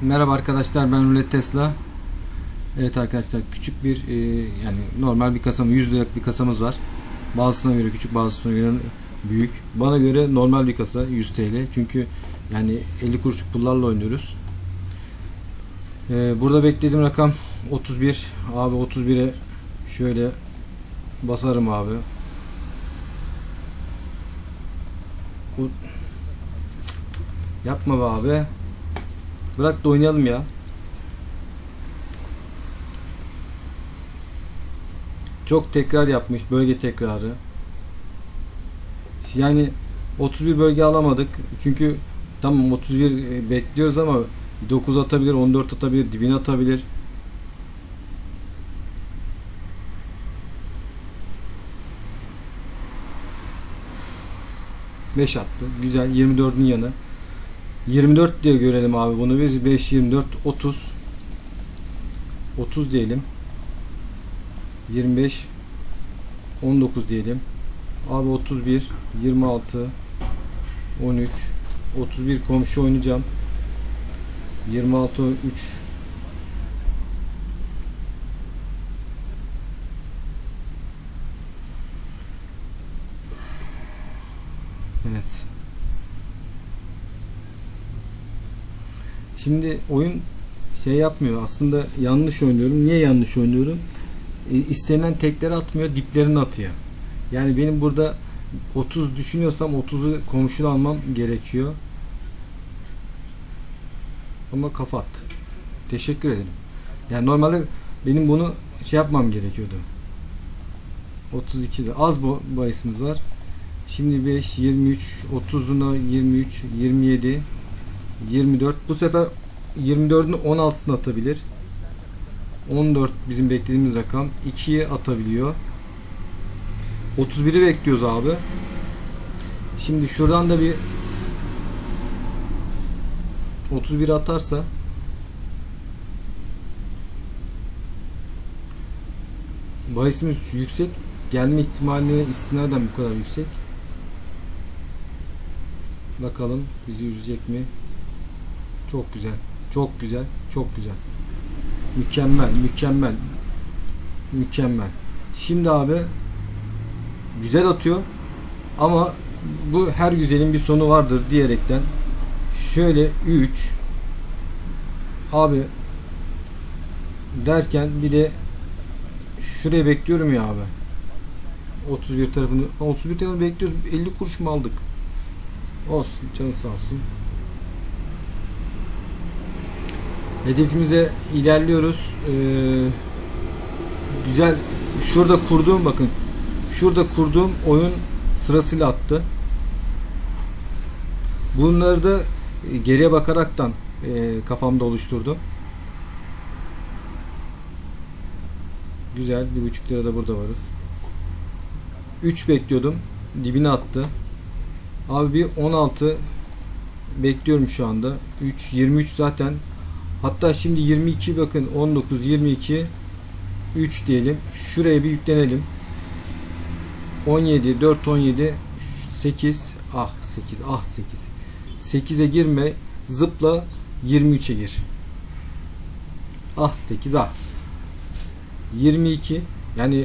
Merhaba arkadaşlar ben Rulet Tesla. Evet arkadaşlar küçük bir e, yani normal bir kasamız 100 liralık bir kasamız var. Bazısına göre küçük bazısına göre büyük. Bana göre normal bir kasa 100 TL. Çünkü yani 50 kuruşluk pullarla oynuyoruz. E, burada beklediğim rakam 31. Abi 31'e şöyle basarım abi. Yapma be abi. Bırak da oynayalım ya. Çok tekrar yapmış. Bölge tekrarı. Yani 31 bölge alamadık. Çünkü tamam 31 bekliyoruz ama 9 atabilir, 14 atabilir, dibine atabilir. Beş attı. Güzel. 24'ün yanı. 24 diye görelim abi bunu biz. 5 24 30 30 diyelim. 25 19 diyelim. Abi 31 26 13 31 komşu oynayacağım. 26 3 Evet. Şimdi oyun şey yapmıyor. Aslında yanlış oynuyorum. Niye yanlış oynuyorum? E, istenilen tekleri atmıyor, diplerini atıyor. Yani benim burada 30 düşünüyorsam 30'u komşudan almam gerekiyor. Ama kafa attı. Teşekkür ederim. Yani normalde benim bunu şey yapmam gerekiyordu. 32'de az bu bahisimiz var. Şimdi 5, 23, 30'una 23, 27, 24. Bu sefer 24'ün 16'sını atabilir. 14 bizim beklediğimiz rakam. 2'yi atabiliyor. 31'i bekliyoruz abi. Şimdi şuradan da bir 31 atarsa bahisimiz yüksek. Gelme ihtimaline istinaden bu kadar yüksek. Bakalım bizi üzecek mi? Çok güzel. Çok güzel. Çok güzel. Mükemmel. Mükemmel. Mükemmel. Şimdi abi güzel atıyor ama bu her güzelin bir sonu vardır diyerekten şöyle 3 abi derken bir de şuraya bekliyorum ya abi 31 tarafını 31 tarafını bekliyoruz 50 kuruş mu aldık olsun canı sağ olsun hedefimize ilerliyoruz. Ee, güzel. Şurada kurduğum bakın. Şurada kurduğum oyun sırasıyla attı. Bunları da e, geriye bakaraktan e, kafamda oluşturdum. Güzel. Bir buçuk lira da burada varız. 3 bekliyordum. Dibine attı. Abi bir 16 bekliyorum şu anda. 3 23 zaten Hatta şimdi 22 bakın 19 22 3 diyelim. Şuraya bir yüklenelim. 17 4 17 8 ah 8 ah 8 8'e girme zıpla 23'e gir. Ah 8 ah 22 yani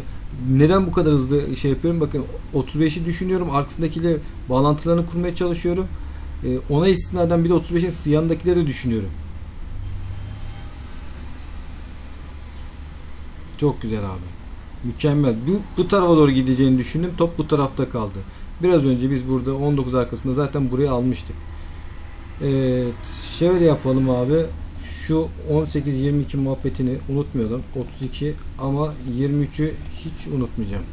neden bu kadar hızlı şey yapıyorum bakın 35'i düşünüyorum arkasındakiyle bağlantılarını kurmaya çalışıyorum ee, ona istinaden bir de 35'in yanındakileri düşünüyorum Çok güzel abi. Mükemmel. Bu, bu tarafa doğru gideceğini düşündüm. Top bu tarafta kaldı. Biraz önce biz burada 19 arkasında zaten buraya almıştık. Evet. Şöyle yapalım abi. Şu 18-22 muhabbetini unutmayalım. 32 ama 23'ü hiç unutmayacağım.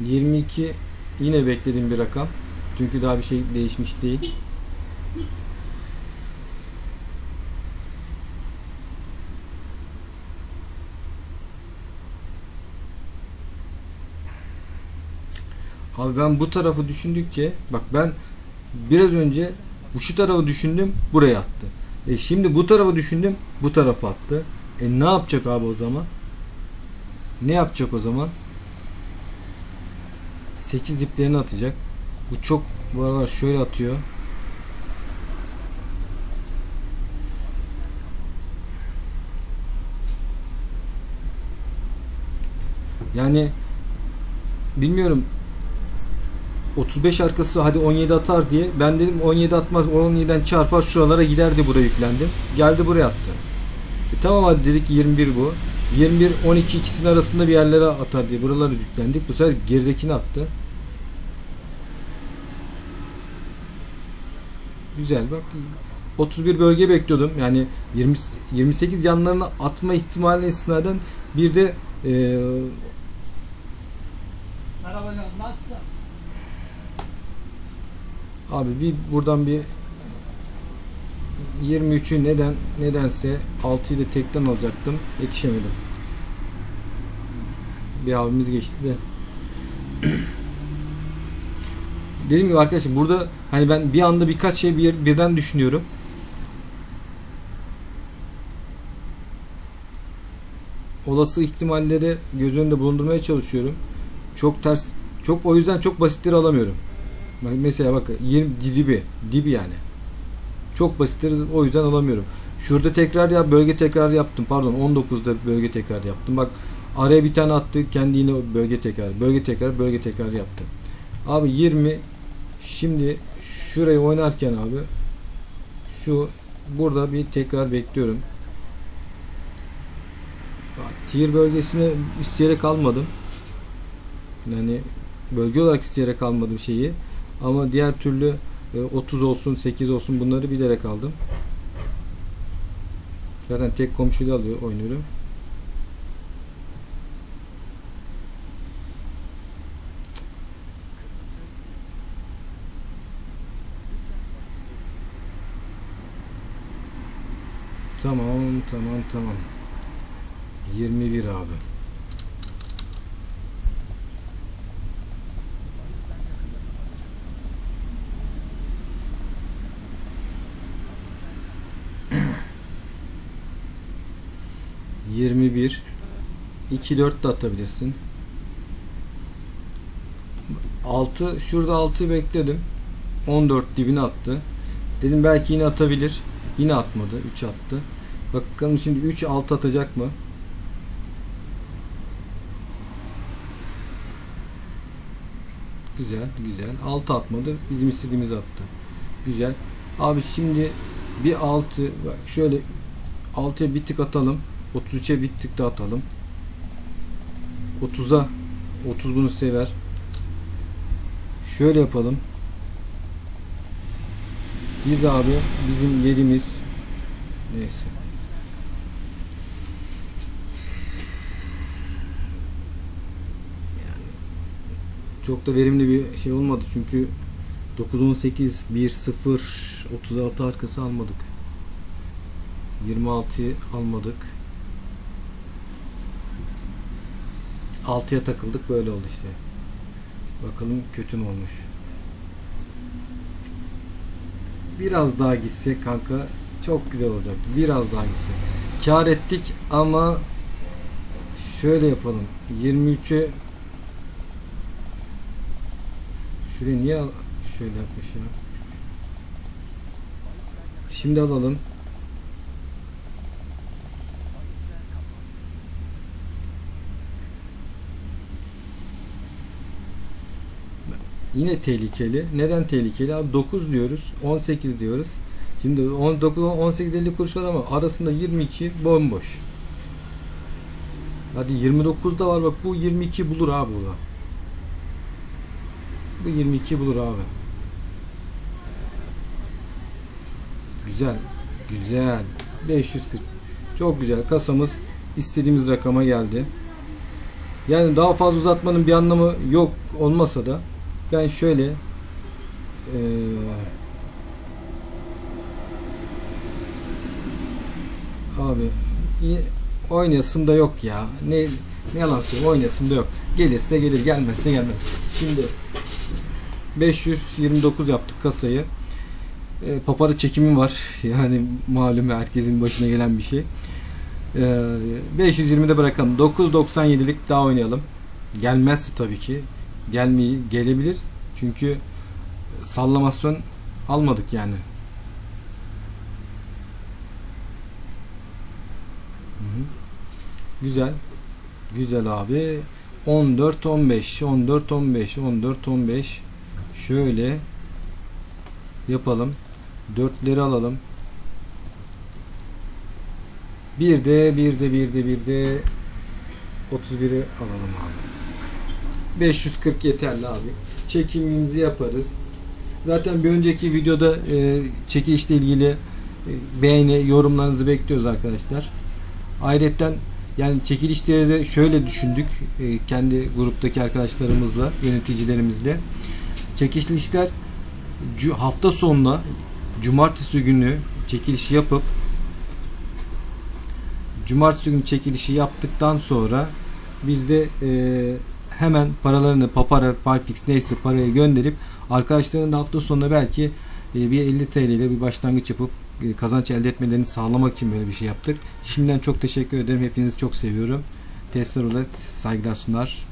Yirmi iki Yine beklediğim bir rakam. Çünkü daha bir şey değişmiş değil. Abi ben bu tarafı düşündükçe bak ben biraz önce bu şu tarafı düşündüm buraya attı. E şimdi bu tarafı düşündüm bu tarafa attı. E ne yapacak abi o zaman? Ne yapacak o zaman? 8 diplerini atacak. Bu çok bu aralar şöyle atıyor. Yani bilmiyorum 35 arkası hadi 17 atar diye ben dedim 17 atmaz 17'den çarpar şuralara giderdi buraya yüklendim. Geldi buraya attı. E tamam hadi dedik 21 bu. 21 12 ikisinin arasında bir yerlere atar diye buralara yüklendik. Bu sefer geridekini attı. Güzel bak 31 bölge bekliyordum. Yani 20 28 yanlarına atma ihtimaline istinaden bir de e, Merhaba canım nasılsın? Abi bir buradan bir 23'ü neden nedense 6'yı da tekten alacaktım. Yetişemedim. Bir abimiz geçti de. Dediğim gibi arkadaşlar burada hani ben bir anda birkaç şey bir, birden düşünüyorum. Olası ihtimalleri göz önünde bulundurmaya çalışıyorum. Çok ters çok o yüzden çok basitleri alamıyorum. Mesela bak 20 dibi dibi yani. Çok basitleri o yüzden alamıyorum. Şurada tekrar ya bölge tekrar yaptım. Pardon 19'da bölge tekrar yaptım. Bak araya bir tane attı. Kendi yine bölge tekrar, bölge tekrar, bölge tekrar yaptı. Abi 20 şimdi şurayı oynarken abi şu burada bir tekrar bekliyorum. Tier bölgesine isteyerek almadım. Yani bölge olarak isteyerek almadım şeyi. Ama diğer türlü e, 30 olsun 8 olsun bunları bilerek aldım. Zaten tek komşuyla alıyor oynuyorum. Tamam tamam tamam. 21 abi. Yirmi bir. İki dört de atabilirsin. Altı şurada altı bekledim. 14 dibine attı. Dedim belki yine atabilir. Yine atmadı. 3 attı. Bakalım şimdi 3 6 atacak mı? Güzel, güzel. 6 atmadı. Bizim istediğimizi attı. Güzel. Abi şimdi bir 6 bak şöyle 6'ya bir tık atalım. 33'e bir tık da atalım. 30'a 30 bunu sever. Şöyle yapalım. Bir de abi bizim yerimiz neyse. Çok da verimli bir şey olmadı çünkü 9 18 1 0 36 arkası almadık. 26'yı almadık. 6'ya takıldık böyle oldu işte. Bakalım kötü mü olmuş. Biraz daha gitsek kanka çok güzel olacaktı. Biraz daha gitsek. Kar ettik ama şöyle yapalım. 23'e Şuraya niye şöyle yapmış ya? Şimdi alalım. Yine tehlikeli. Neden tehlikeli? Abi 9 diyoruz. 18 diyoruz. Şimdi 19 18 50 kuruş var ama arasında 22 bomboş. Hadi 29 da var bak bu 22 bulur abi burada. Bu 22 bulur abi. Güzel. Güzel. 540. Çok güzel. Kasamız istediğimiz rakama geldi. Yani daha fazla uzatmanın bir anlamı yok olmasa da ben şöyle eee abi oynayasın da yok ya. Ne ne yalan söyleyeyim oynayasın da yok. Gelirse gelir gelmezse gelmez. Şimdi 529 yaptık kasayı. E, papara çekimi var. Yani malum herkesin başına gelen bir şey. Ee, 520'de bırakalım. 9.97'lik daha oynayalım. Gelmezse tabii ki. Gelmeyi gelebilir. Çünkü sallamasyon almadık yani. Güzel. Güzel abi. 14 15 14 15 14 15 şöyle yapalım. Dörtleri alalım. Bir de bir de bir de bir de 31'i alalım abi. 540 yeterli abi. Çekimimizi yaparız. Zaten bir önceki videoda e, çekilişle ilgili e, beğeni, yorumlarınızı bekliyoruz arkadaşlar. Ayrıca yani çekilişleri de şöyle düşündük e, kendi gruptaki arkadaşlarımızla, yöneticilerimizle. Çekilişler hafta sonuna cumartesi günü çekilişi yapıp cumartesi günü çekilişi yaptıktan sonra biz de e, hemen paralarını Papara, Payfix neyse parayı gönderip arkadaşların da hafta sonunda belki e, bir 50 TL ile bir başlangıç yapıp e, kazanç elde etmelerini sağlamak için böyle bir şey yaptık. Şimdiden çok teşekkür ederim. Hepinizi çok seviyorum. Tesla Roulette saygılar sunar.